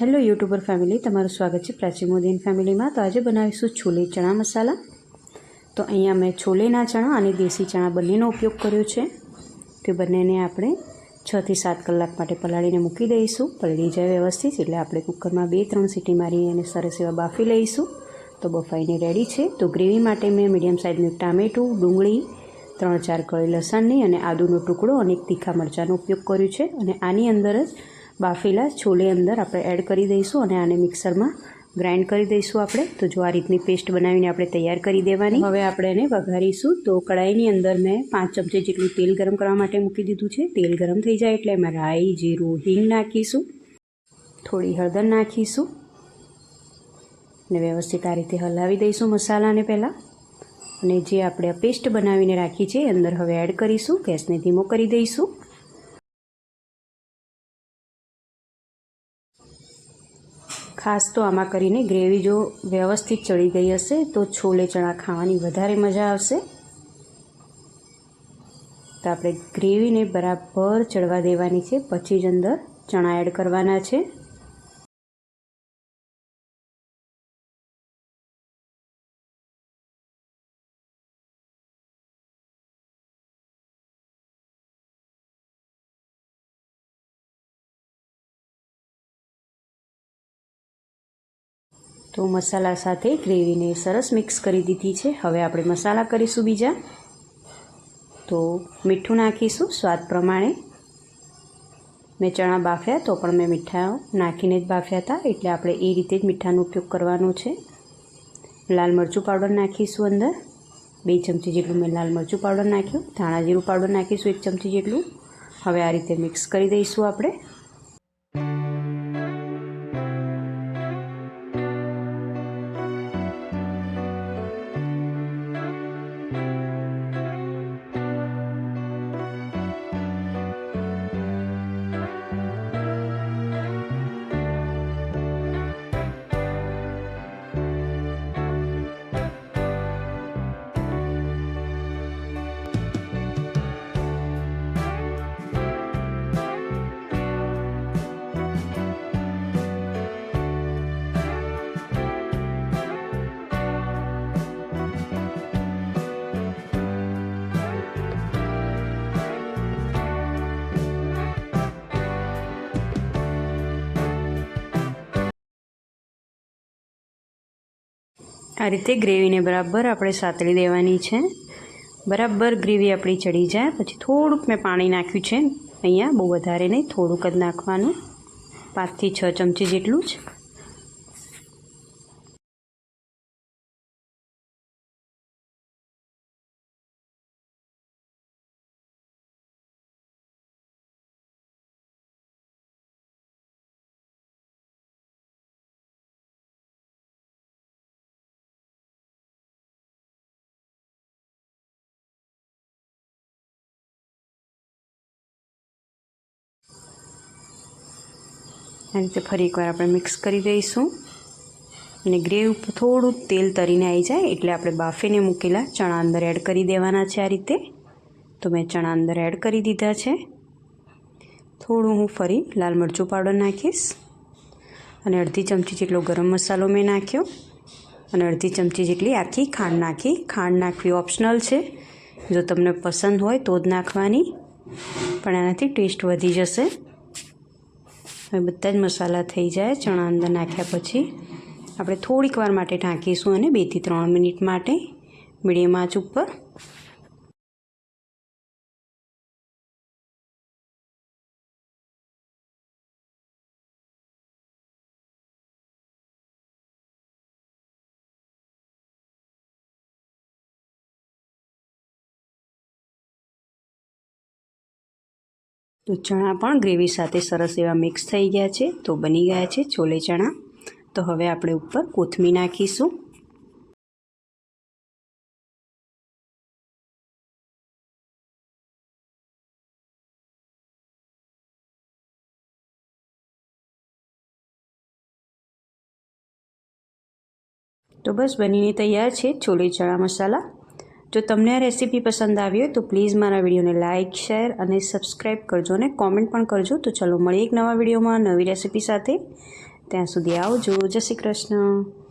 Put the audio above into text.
Hello YouTuber family, તમારું સ્વાગત છે પ્રાચી મોદીન ફેમિલીમાં. તો આજે બનાવીશું છોલે ચણા મસાલા. તો અહીંયા મેં છોલેના ચણા અને દેશી ચણા બંનેનો ઉપયોગ કર્યો છે. તે બંનેને આપણે છથી સાત કલાક માટે પલાળીને મૂકી દઈશું. પલળી જાય વ્યવસ્થિત એટલે આપણે કુકરમાં બે ત્રણ સીટી મારી એને સરસ એવા બાફી લઈશું. તો બફાઈને રેડી છે. તો ગ્રેવી માટે મેં મીડિયમ સાઇઝનું ટામેટું, ડુંગળી, ત્રણ ચાર કળી લસણની અને આદુનો ટુકડો અને એક તીખા મરચાંનો ઉપયોગ કર્યો છે. અને આની અંદર જ બાફેલા છોલે અંદર આપણે એડ કરી દઈશું અને આને મિક્સરમાં ગ્રાઇન્ડ કરી દઈશું આપણે. તો જો આ રીતની પેસ્ટ બનાવીને આપણે તૈયાર કરી દેવાની. હવે આપણે એને વઘારીશું. તો કડાઈની અંદર મેં પાંચ ચમચી જેટલું તેલ ગરમ કરવા માટે મૂકી દીધું છે. તેલ ગરમ થઈ જાય એટલે એમાં રાઈ, જીરું, હિંગ નાખીશું. થોડી હળદર નાખીશું. અને વ્યવસ્થિત આ રીતે હલાવી દઈશું મસાલાને પહેલાં. અને જે આપણે પેસ્ટ બનાવીને રાખી છે અંદર હવે એડ કરીશું. ગેસને ધીમો કરી દઈશું. ખાસ તો આમાં કરીને ગ્રેવી જો વ્યવસ્થિત ચડી ગઈ હશે, તો છોલે ચણા ખાવાની વધારે મજા આવશે. તો આપણે ગ્રેવીને બરાબર ચડવા દેવાની છે, પછી જ અંદર ચણા એડ કરવાના છે. તો મસાલા સાથે ગ્રેવીને સરસ મિક્સ કરી દીધી છે. હવે આપણે મસાલા કરીશું બીજા. તો મીઠું નાખીશું સ્વાદ પ્રમાણે. મેં ચણા બાફ્યા તો પણ મેં મીઠા નાખીને જ બાફ્યા હતા. એટલે આપણે એ રીતે જ મીઠાનો ઉપયોગ કરવાનો છે. લાલ મરચું પાવડર નાખીશું અંદર. બે ચમચી જેટલું મેં લાલ મરચું પાવડર નાખ્યું. ધાણા જીરું પાવડર નાખીશું એક ચમચી જેટલું. હવે આ રીતે મિક્સ કરી દઈશું આપણે. આ રીતે ગ્રેવીને બરાબર આપણે સાતળી દેવાની છે. બરાબર ગ્રેવી આપણી ચડી જાય. પછી થોડુંક મેં પાણી નાખ્યું છે. અહીંયા બહુ વધારે નહીં, થોડુંક જ નાખવાનું. પાંચથી છ ચમચી જેટલું જ. આ રીતે ફરી એકવાર આપણે મિક્સ કરી દઈશું. અને ગ્રેવ થોડું તેલ તરીને આવી જાય એટલે આપણે બાફીને મૂકેલા ચણા અંદર એડ કરી દેવાના છે આ રીતે. તો મેં ચણા અંદર એડ કરી દીધા છે. થોડું હું ફરી લાલ મરચું પાવડર નાખીશ. અને અડધી ચમચી જેટલો ગરમ મસાલો મેં નાખ્યો. અને અડધી ચમચી જેટલી આખી ખાંડ નાખી. ખાંડ નાખવી ઓપ્શનલ છે. જો તમને પસંદ હોય તો જ નાખવાની. પણ એનાથી ટેસ્ટ વધી જશે. હવે બધા જ મસાલા થઈ જાય, ચણા અંદર નાખ્યા પછી. આપણે થોડીક વાર માટે ઢાંકીશું અને બેથી ત્રણ મિનિટ માટે મીડિયમ આંચ ઉપર તો ચણા પણ ગ્રેવી સાથે સરસ એવા મિક્સ થઈ ગયા છે, તો બની ગયા છે છોલે ચણા. તો હવે આપણે ઉપર કોથમી નાખીશું. તો બસ બનીને તૈયાર છે છોલે ચણા મસાલા. જો તમને આ રેસીપી પસંદ આવી હોય તો પ્લીઝ મારા વિડીયોને લાઇક, શેર અને સબસ્ક્રાઈબ કરજો અને કોમેન્ટ પણ કરજો. તો ચલો મળીએ એક નવા વિડીયોમાં નવી રેસીપી સાથે. ત્યાં સુધી આવજો. જય શ્રી કૃષ્ણ.